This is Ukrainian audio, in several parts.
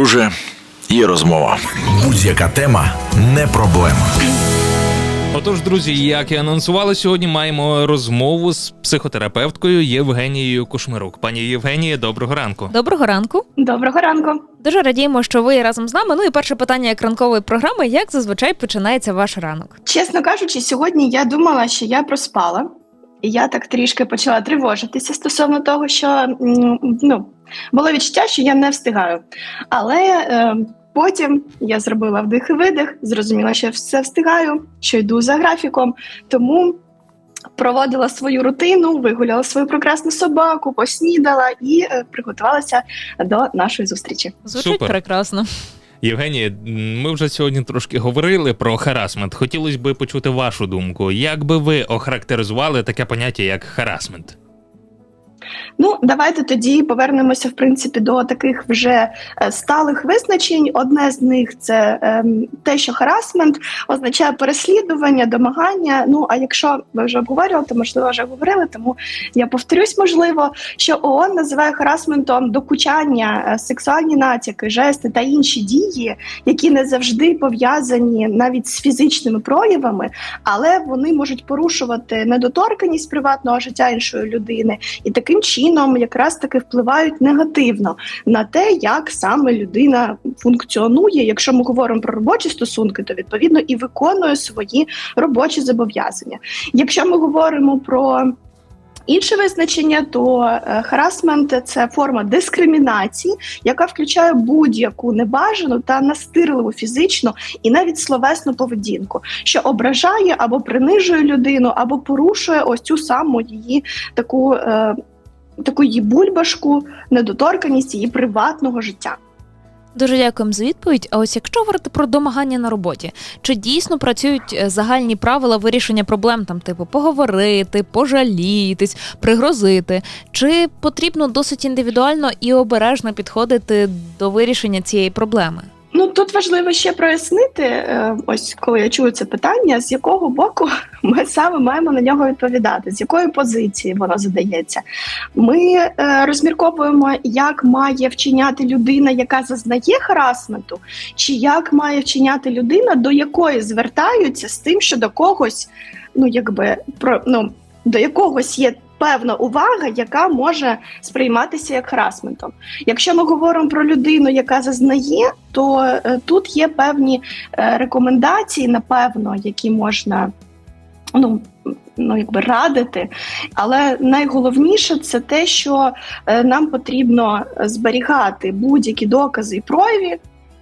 друже, є розмова. Будь-яка тема не проблема. Отож, друзі, як і анонсували, сьогодні маємо розмову з психотерапевткою Євгенією Кушмирук. Пані Євгенія, доброго ранку. Доброго ранку. Доброго ранку. Дуже радіємо, що ви разом з нами. Ну і перше питання як ранкової програми: як зазвичай починається ваш ранок? Чесно кажучи, сьогодні я думала, що я проспала, я так трішки почала тривожитися стосовно того, що ну, було відчуття, що я не встигаю. Але е, потім я зробила вдих і видих, зрозуміла, що я все встигаю, що йду за графіком. Тому проводила свою рутину, вигуляла свою прекрасну собаку, поснідала і е, приготувалася до нашої зустрічі. Звучить Супер. прекрасно. Євгенія, ми вже сьогодні трошки говорили про харасмент. Хотілося б почути вашу думку. Як би ви охарактеризували таке поняття як харасмент? Ну, давайте тоді повернемося в принципі до таких вже е, сталих визначень. Одне з них це ем, те, що харасмент означає переслідування, домагання. Ну а якщо ви вже обговорювали, то можливо вже говорили, тому я повторюсь, можливо, що ООН називає харасментом докучання, е, сексуальні натяки, жести та інші дії, які не завжди пов'язані навіть з фізичними проявами, але вони можуть порушувати недоторканість приватного життя іншої людини і таким чином якраз таки впливають негативно на те, як саме людина функціонує. Якщо ми говоримо про робочі стосунки, то відповідно і виконує свої робочі зобов'язання. Якщо ми говоримо про Інше визначення то е, харасмент це форма дискримінації, яка включає будь-яку небажану та настирливу фізичну і навіть словесну поведінку, що ображає або принижує людину, або порушує ось цю саму її таку, е, таку її бульбашку, недоторканість її приватного життя. Дуже дякуємо за відповідь. А ось якщо говорити про домагання на роботі, чи дійсно працюють е, загальні правила вирішення проблем, там типу поговорити, пожалітись, пригрозити? Чи потрібно досить індивідуально і обережно підходити до вирішення цієї проблеми? Ну тут важливо ще прояснити, е, ось коли я чую це питання, з якого боку ми саме маємо на нього відповідати, з якої позиції воно задається. Ми е, розмірковуємо, як має вчиняти людина, яка зазнає харасменту, чи як має вчиняти людина, до якої звертаються з тим, що до когось, ну якби про ну до якогось є. Певна увага, яка може сприйматися як харасментом. Якщо ми говоримо про людину, яка зазнає, то е, тут є певні е, рекомендації, напевно, які можна ну, ну, якби радити. Але найголовніше це те, що е, нам потрібно зберігати будь-які докази і прояви.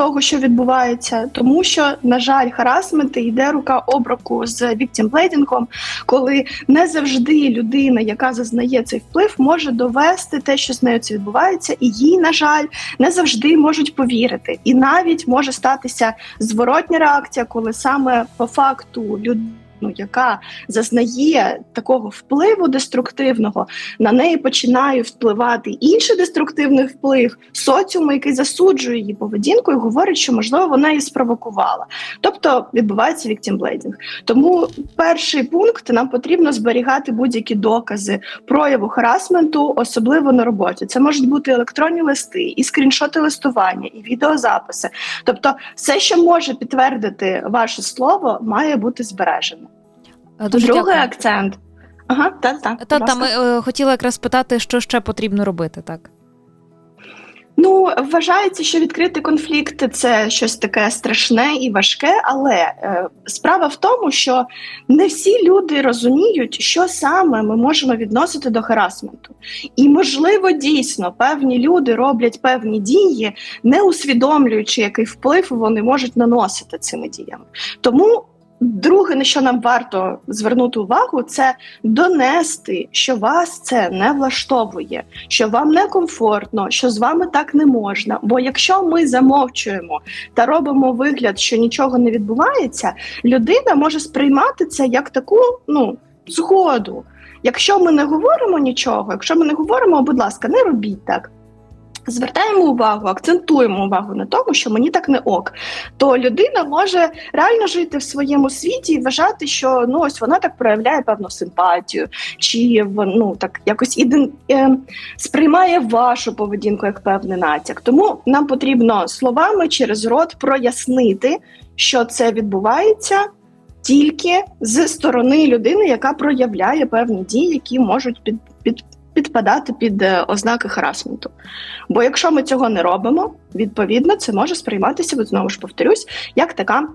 Того, що відбувається, тому що на жаль, харасменти йде рука об руку з віктімблейдингом, коли не завжди людина, яка зазнає цей вплив, може довести те, що з нею це відбувається, і їй, на жаль, не завжди можуть повірити. І навіть може статися зворотня реакція, коли саме по факту людина. Яка зазнає такого впливу деструктивного, на неї починає впливати інший деструктивний вплив соціуму, який засуджує її поведінку і говорить, що можливо вона її спровокувала. Тобто відбувається віктімблейдинг. Тому перший пункт нам потрібно зберігати будь-які докази прояву харасменту, особливо на роботі. Це можуть бути електронні листи, і скріншоти листування, і відеозаписи. Тобто, все, що може підтвердити ваше слово, має бути збережено. Дуже Другий дякую. акцент. Ага, та, та, Та, та ми е, хотіли якраз питати, що ще потрібно робити, так. Ну, вважається, що відкритий конфлікт це щось таке страшне і важке, але е, справа в тому, що не всі люди розуміють, що саме ми можемо відносити до харасменту. І, можливо, дійсно певні люди роблять певні дії, не усвідомлюючи, який вплив вони можуть наносити цими діями. Тому. Друге, на що нам варто звернути увагу, це донести, що вас це не влаштовує, що вам некомфортно, що з вами так не можна. Бо якщо ми замовчуємо та робимо вигляд, що нічого не відбувається, людина може сприймати це як таку ну згоду. Якщо ми не говоримо нічого, якщо ми не говоримо, будь ласка, не робіть так. Звертаємо увагу, акцентуємо увагу на тому, що мені так не ок, то людина може реально жити в своєму світі і вважати, що ну ось вона так проявляє певну симпатію, чи ну так якось іден, е, сприймає вашу поведінку як певний натяк. Тому нам потрібно словами через рот прояснити, що це відбувається. Тільки з сторони людини, яка проявляє певні дії, які можуть під, підпадати під е, ознаки харасменту. Бо якщо ми цього не робимо, відповідно це може сприйматися, от знову ж повторюсь, як така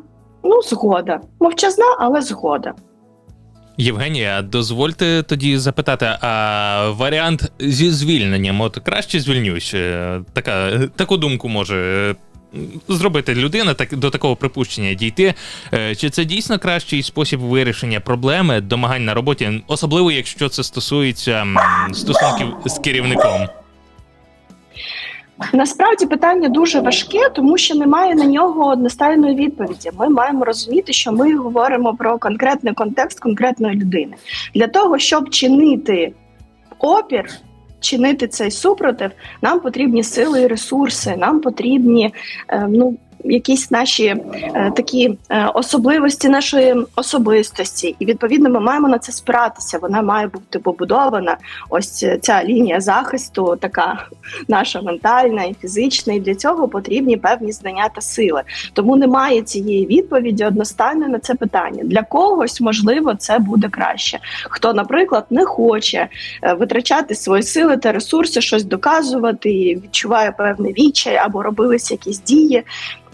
ну, згода. Мовчазна, але згода. Євгенія, дозвольте тоді запитати, а варіант зі звільненням, от краще звільнюсь, е, така, таку думку може е, зробити людина, так до такого припущення дійти. Е, Чи це дійсно кращий спосіб вирішення проблеми домагань на роботі, особливо якщо це стосується стосунків з керівником? Насправді питання дуже важке, тому що немає на нього одностайної відповіді. Ми маємо розуміти, що ми говоримо про конкретний контекст конкретної людини для того, щоб чинити опір. Чинити цей супротив, нам потрібні сили і ресурси, нам потрібні е, ну, якісь наші е, такі е, особливості нашої особистості, і відповідно ми маємо на це спиратися. Вона має бути побудована. Ось ця лінія захисту, така наша ментальна і фізична, і для цього потрібні певні знання та сили. Тому немає цієї відповіді одностайно на це питання. Для когось можливо це буде краще. Хто, наприклад, не хоче е, витрачати свої сили та ресурси, щось доказувати, відчуває певний відчай або робились якісь дії.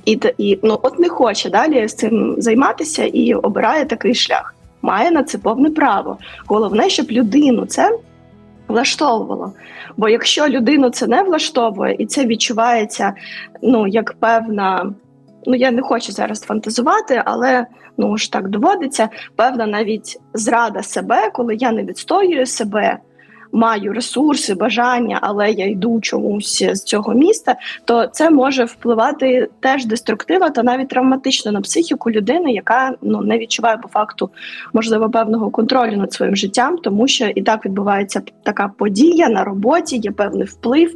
І, і ну от не хоче далі з цим займатися і обирає такий шлях. Має на це повне право. Головне, щоб людину це влаштовувало. Бо якщо людину це не влаштовує, і це відчувається ну як певна, ну я не хочу зараз фантазувати, але ну ж так доводиться, певна навіть зрада себе, коли я не відстоюю себе. Маю ресурси, бажання, але я йду чомусь з цього міста, то це може впливати теж деструктивно та навіть травматично на психіку людини, яка ну не відчуває по факту можливо певного контролю над своїм життям, тому що і так відбувається така подія на роботі, є певний вплив,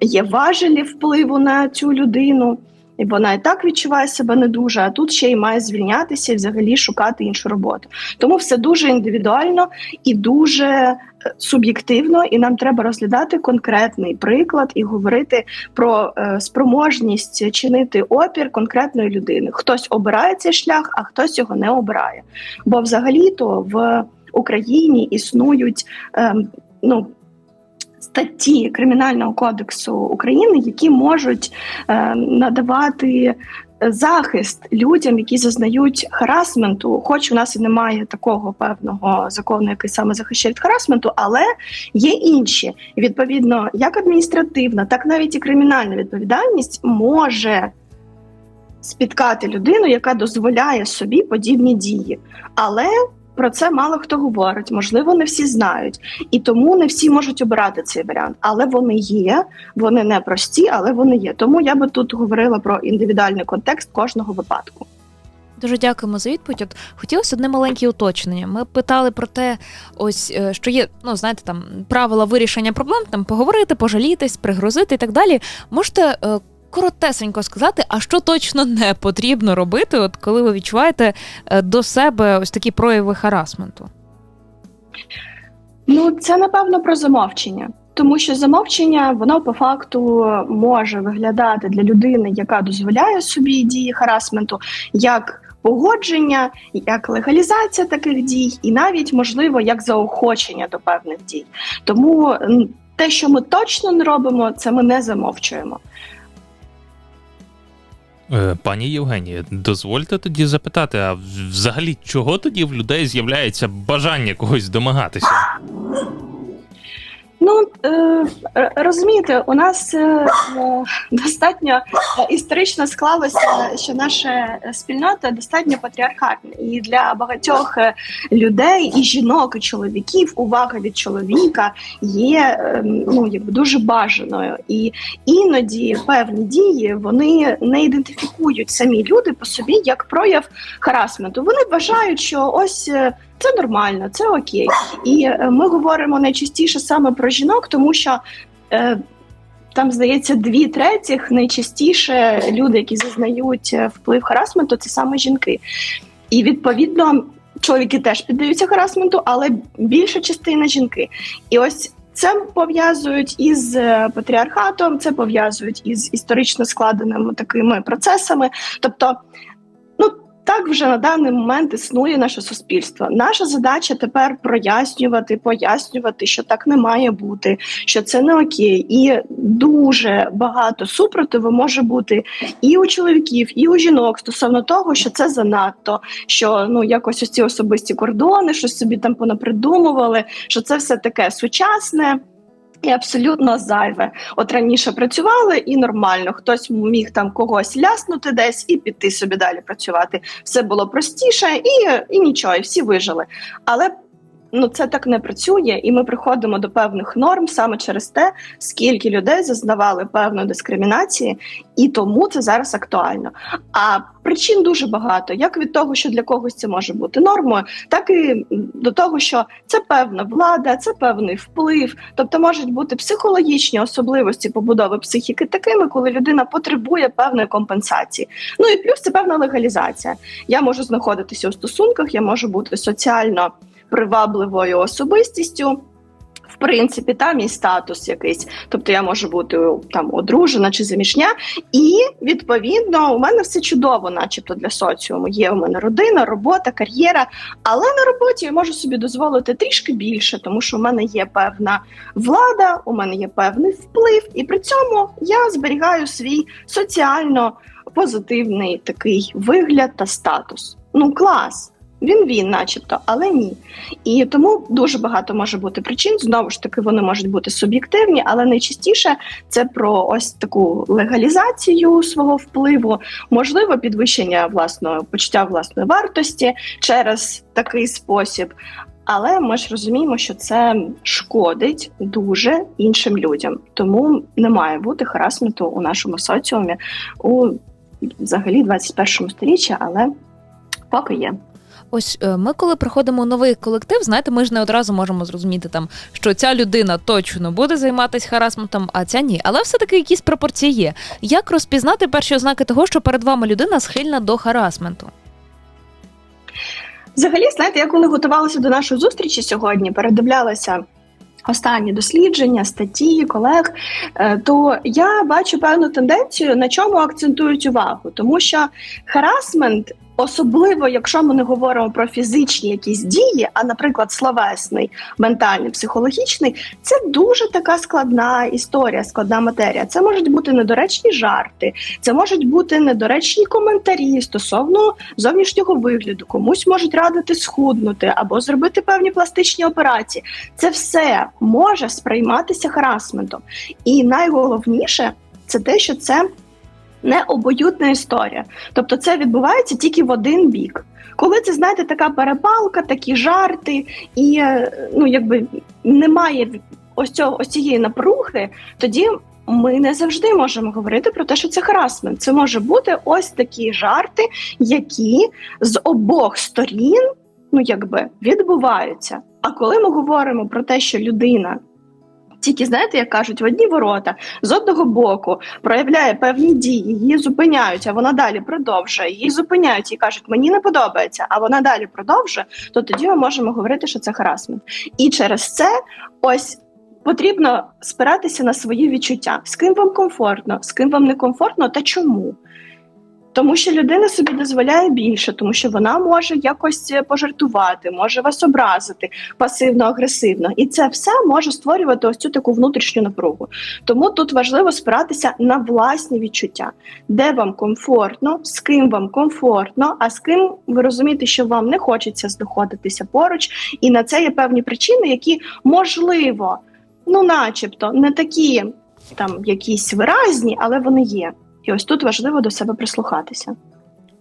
є важелі впливу на цю людину. І вона і так відчуває себе не дуже, а тут ще й має звільнятися і взагалі шукати іншу роботу. Тому все дуже індивідуально і дуже е, суб'єктивно, і нам треба розглядати конкретний приклад і говорити про е, спроможність чинити опір конкретної людини. Хтось обирає цей шлях, а хтось його не обирає. Бо взагалі-то в Україні існують ем, ну. Статті Кримінального кодексу України, які можуть е, надавати захист людям, які зазнають харасменту, хоч у нас і немає такого певного закону, який саме захищає від харасменту, але є інші. І відповідно, як адміністративна, так навіть і кримінальна відповідальність може спіткати людину, яка дозволяє собі подібні дії. Але про це мало хто говорить, можливо, не всі знають, і тому не всі можуть обирати цей варіант. Але вони є, вони не прості, але вони є. Тому я би тут говорила про індивідуальний контекст кожного випадку. Дуже дякуємо за відповідь. От хотілося одне маленьке уточнення. Ми питали про те, ось е, що є, ну знаєте, там правила вирішення проблем, там поговорити, пожалітись, пригрозити і так далі. Можете е, коротесенько сказати, а що точно не потрібно робити, от коли ви відчуваєте е, до себе ось такі прояви харасменту? Ну, це напевно про замовчення. Тому що замовчення воно по факту може виглядати для людини, яка дозволяє собі дії харасменту, як погодження, як легалізація таких дій, і навіть можливо як заохочення до певних дій. Тому те, що ми точно не робимо, це ми не замовчуємо. Е, Пані Євгенія, дозвольте тоді запитати, а взагалі чого тоді в людей з'являється бажання когось домагатися? Ну е, розумієте, у нас е, е, достатньо історично склалося, що наша спільнота достатньо патріархатна, і для багатьох людей, і жінок, і чоловіків, увага від чоловіка є е, ну якби дуже бажаною. І іноді певні дії вони не ідентифікують самі люди по собі як прояв харасменту. Вони вважають, що ось. Це нормально, це окей. І е, ми говоримо найчастіше саме про жінок, тому що е, там здається дві третіх найчастіше люди, які зазнають е, вплив харасменту, це саме жінки. І відповідно чоловіки теж піддаються харасменту, але більша частина жінки. І ось це пов'язують із патріархатом, це пов'язують із історично складеними такими процесами. Тобто, так вже на даний момент існує наше суспільство. Наша задача тепер прояснювати, пояснювати, що так не має бути, що це не окей, і дуже багато супротиву може бути і у чоловіків, і у жінок стосовно того, що це занадто, що ну якось ось ці особисті кордони, щось собі там понапридумували, що це все таке сучасне. І абсолютно зайве. От раніше працювали і нормально. Хтось міг там когось ляснути десь і піти собі далі працювати. Все було простіше і, і нічого, і всі вижили. Але ну це так не працює, і ми приходимо до певних норм саме через те, скільки людей зазнавали певної дискримінації, і тому це зараз актуально. А причин дуже багато, як від того, що для когось це може бути нормою, так і до того, що це певна влада, це певний вплив. Тобто можуть бути психологічні особливості побудови психіки такими, коли людина потребує певної компенсації. Ну і плюс це певна легалізація. Я можу знаходитися у стосунках, я можу бути соціально привабливою особистістю. В принципі, там і статус якийсь, тобто я можу бути там одружена чи заміжня, і відповідно у мене все чудово, начебто для соціуму. Є у мене родина, робота, кар'єра. Але на роботі я можу собі дозволити трішки більше, тому що у мене є певна влада, у мене є певний вплив, і при цьому я зберігаю свій соціально позитивний такий вигляд та статус. Ну клас. Він він, начебто, але ні. І тому дуже багато може бути причин. Знову ж таки, вони можуть бути суб'єктивні, але найчастіше це про ось таку легалізацію свого впливу, можливо, підвищення власного почуття власної вартості через такий спосіб. Але ми ж розуміємо, що це шкодить дуже іншим людям, тому не має бути харасменту у нашому соціумі у взагалі 21 сторіччі, але поки є. Ось е, ми, коли приходимо у новий колектив, знаєте, ми ж не одразу можемо зрозуміти там, що ця людина точно буде займатися харасментом, а ця ні. Але все-таки якісь пропорції є. Як розпізнати перші ознаки того, що перед вами людина схильна до харасменту? Взагалі, знаєте, я коли готувалася до нашої зустрічі сьогодні, передивлялася останні дослідження, статті колег, е, то я бачу певну тенденцію, на чому акцентують увагу, тому що харасмент. Особливо, якщо ми не говоримо про фізичні якісь дії, а, наприклад, словесний, ментальний, психологічний, це дуже така складна історія, складна матерія. Це можуть бути недоречні жарти, це можуть бути недоречні коментарі стосовно зовнішнього вигляду. Комусь можуть радити схуднути або зробити певні пластичні операції. Це все може сприйматися харасментом. І найголовніше це те, що це не обоюдна історія. Тобто це відбувається тільки в один бік. Коли це, знаєте, така перепалка, такі жарти, і е, ну, якби немає ось цього ось цієї напруги, тоді ми не завжди можемо говорити про те, що це харасмент. Це може бути ось такі жарти, які з обох сторін ну, якби відбуваються. А коли ми говоримо про те, що людина тільки знаєте, як кажуть, в одні ворота з одного боку проявляє певні дії, її зупиняють, а вона далі продовжує. Її зупиняють і кажуть, мені не подобається, а вона далі продовжує. То тоді ми можемо говорити, що це харасмент. І через це ось. Потрібно спиратися на свої відчуття, з ким вам комфортно, з ким вам не комфортно та чому. Тому що людина собі дозволяє більше, тому що вона може якось пожартувати, може вас образити пасивно-агресивно, і це все може створювати ось цю таку внутрішню напругу. Тому тут важливо спиратися на власні відчуття, де вам комфортно, з ким вам комфортно, а з ким ви розумієте, що вам не хочеться знаходитися поруч, і на це є певні причини, які можливо, ну, начебто, не такі там якісь виразні, але вони є. І ось тут важливо до себе прислухатися.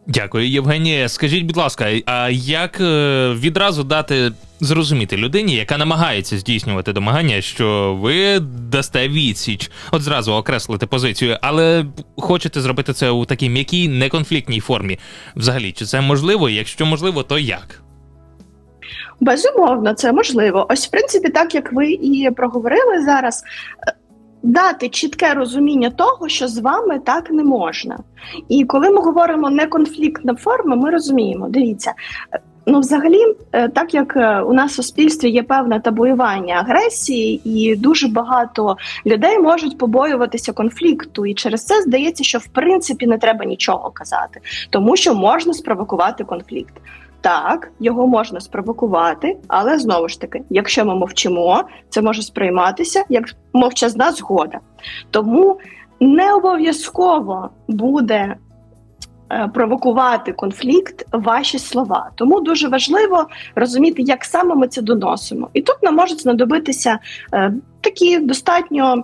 Дякую, Євгенія. Скажіть, будь ласка, а як е, відразу дати зрозуміти людині, яка намагається здійснювати домагання, що ви дасте відсіч, от зразу окреслити позицію, але хочете зробити це у такій м'якій неконфліктній формі? Взагалі, чи це можливо? Якщо можливо, то як? Безумовно, це можливо. Ось, в принципі, так як ви і проговорили зараз. Дати чітке розуміння того, що з вами так не можна. І коли ми говоримо неконфліктна форма, ми розуміємо, дивіться. Ну, взагалі, е, так як е, у нас в суспільстві є певне табуювання агресії, і дуже багато людей можуть побоюватися конфлікту, і через це здається, що в принципі не треба нічого казати, тому що можна спровокувати конфлікт. Так, його можна спровокувати, але знову ж таки, якщо ми мовчимо, це може сприйматися як мовчазна згода. Тому не обов'язково буде е, провокувати конфлікт ваші слова. Тому дуже важливо розуміти, як саме ми це доносимо. І тут нам можуть знадобитися е, такі достатньо.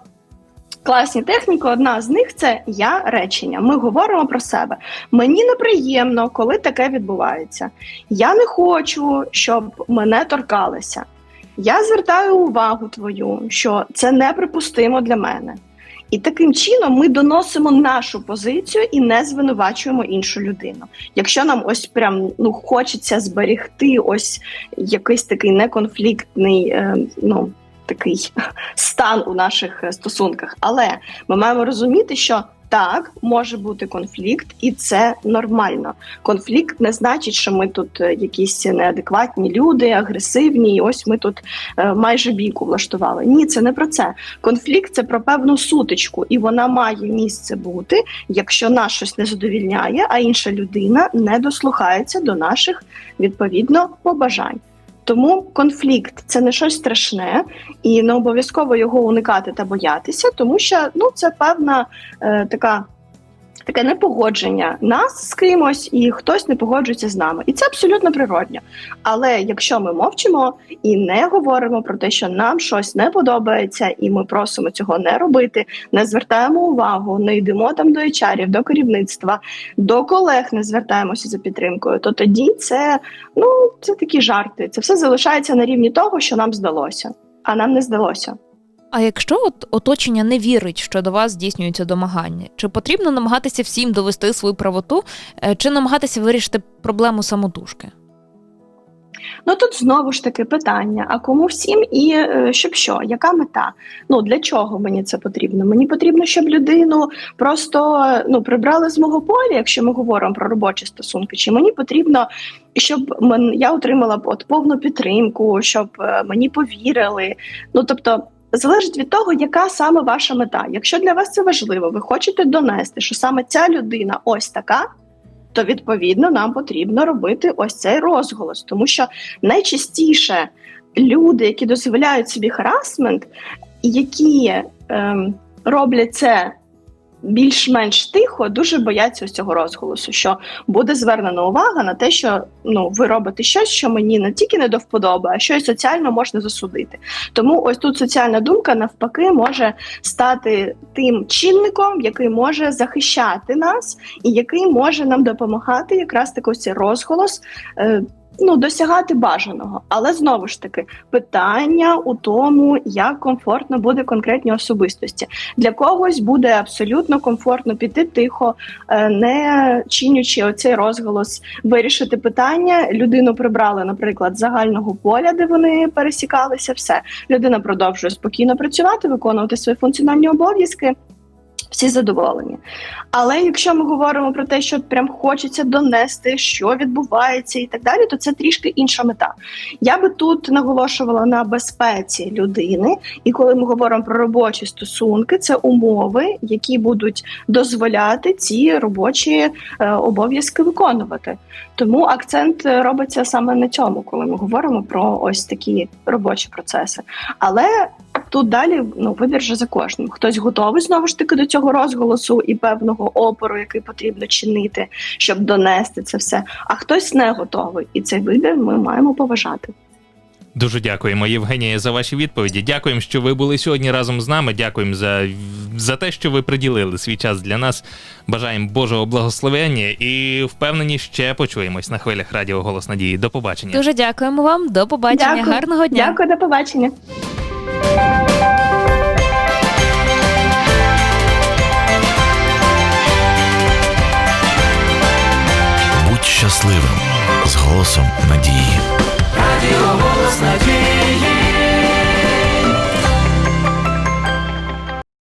Класні техніки, одна з них це я речення. Ми говоримо про себе. Мені неприємно, коли таке відбувається. Я не хочу, щоб мене торкалися. Я звертаю увагу твою, що це неприпустимо для мене. І таким чином ми доносимо нашу позицію і не звинувачуємо іншу людину. Якщо нам ось прям ну хочеться зберегти ось якийсь такий неконфліктний, е, ну такий стан у наших е, стосунках, але ми маємо розуміти, що так може бути конфлікт, і це нормально. Конфлікт не значить, що ми тут е, якісь неадекватні люди, агресивні, і ось ми тут е, майже бійку влаштували. Ні, це не про це. Конфлікт це про певну сутичку, і вона має місце бути, якщо нас щось не задовільняє, а інша людина не дослухається до наших відповідно побажань. Тому конфлікт це не щось страшне, і не обов'язково його уникати та боятися, тому що ну це певна е, така. Таке непогодження нас з кимось, і хтось не погоджується з нами, і це абсолютно природньо. Але якщо ми мовчимо і не говоримо про те, що нам щось не подобається, і ми просимо цього не робити, не звертаємо увагу, не йдемо там до HR, до керівництва, до колег не звертаємося за підтримкою, то тоді це ну це такі жарти. Це все залишається на рівні того, що нам здалося, а нам не здалося. А якщо от оточення не вірить, що до вас здійснюється домагання, чи потрібно намагатися всім довести свою правоту, е, чи намагатися вирішити проблему самотужки? Ну тут знову ж таки питання: а кому всім і е, щоб що? Яка мета? Ну для чого мені це потрібно? Мені потрібно, щоб людину просто ну прибрали з мого поля, якщо ми говоримо про робочі стосунки. Чи мені потрібно, щоб я отримала от повну підтримку, щоб е, мені повірили? Ну тобто. Залежить від того, яка саме ваша мета. Якщо для вас це важливо, ви хочете донести, що саме ця людина ось така, то відповідно нам потрібно робити ось цей розголос, тому що найчастіше люди, які дозволяють собі харасмент, які ем, роблять це більш-менш тихо, дуже бояться ось цього розголосу, що буде звернена увага на те, що ну ви робите щось, що мені не тільки не до вподоби, а що й соціально можна засудити. Тому ось тут соціальна думка навпаки може стати тим чинником, який може захищати нас, і який може нам допомагати якраз таки ось цей розголос. Ну, досягати бажаного, але знову ж таки питання у тому, як комфортно буде конкретній особистості. Для когось буде абсолютно комфортно піти тихо, е, не чинючи оцей розголос, вирішити питання. Людину прибрали, наприклад, з загального поля, де вони пересікалися. Все людина продовжує спокійно працювати, виконувати свої функціональні обов'язки. Всі задоволені. Але якщо ми говоримо про те, що прям хочеться донести, що відбувається, і так далі, то це трішки інша мета. Я би тут наголошувала на безпеці людини, і коли ми говоримо про робочі стосунки, це умови, які будуть дозволяти ці робочі е, обов'язки виконувати. Тому акцент е, робиться саме на цьому, коли ми говоримо про ось такі робочі процеси. Але Тут далі ну вибір же за кожним. Хтось готовий знову ж таки до цього розголосу і певного опору, який потрібно чинити, щоб донести це все. А хтось не готовий, і цей вибір ми маємо поважати. Дуже дякуємо, Євгенія, за ваші відповіді. Дякуємо, що ви були сьогодні разом з нами. Дякуємо за, за те, що ви приділили свій час для нас. Бажаємо Божого благословення і впевнені, ще почуємось на хвилях Радіо Голос Надії. До побачення. Дуже дякуємо вам. До побачення. Дякую. Гарного дня. Дякую, до побачення. Будь щасливим з голосом надії. Радіо голос надії.